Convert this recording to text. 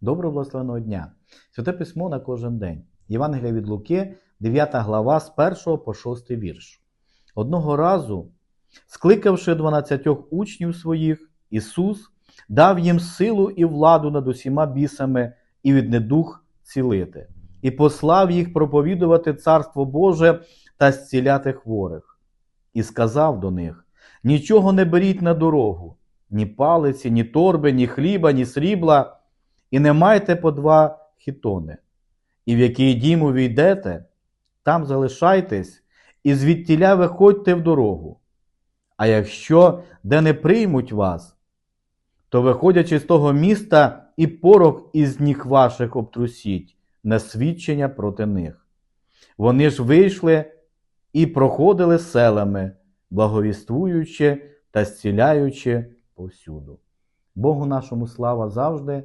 Доброго благословеного дня! Святе письмо на кожен день. Євангелія від Луки, 9 глава з 1 по 6 вірш. Одного разу, скликавши 12 учнів своїх, Ісус дав їм силу і владу над усіма бісами і від недух цілити, і послав їх проповідувати Царство Боже та зціляти хворих. І сказав до них: Нічого не беріть на дорогу, ні палиці, ні торби, ні хліба, ні срібла, і не майте по два хітони. І в який дім увійдете, там залишайтесь, і звідтіля виходьте в дорогу. А якщо де не приймуть вас, то виходячи з того міста, і порох із ніг ваших обтрусіть на свідчення проти них. Вони ж вийшли і проходили селами, благовіствуючи та зціляючи повсюду. Богу нашому слава завжди,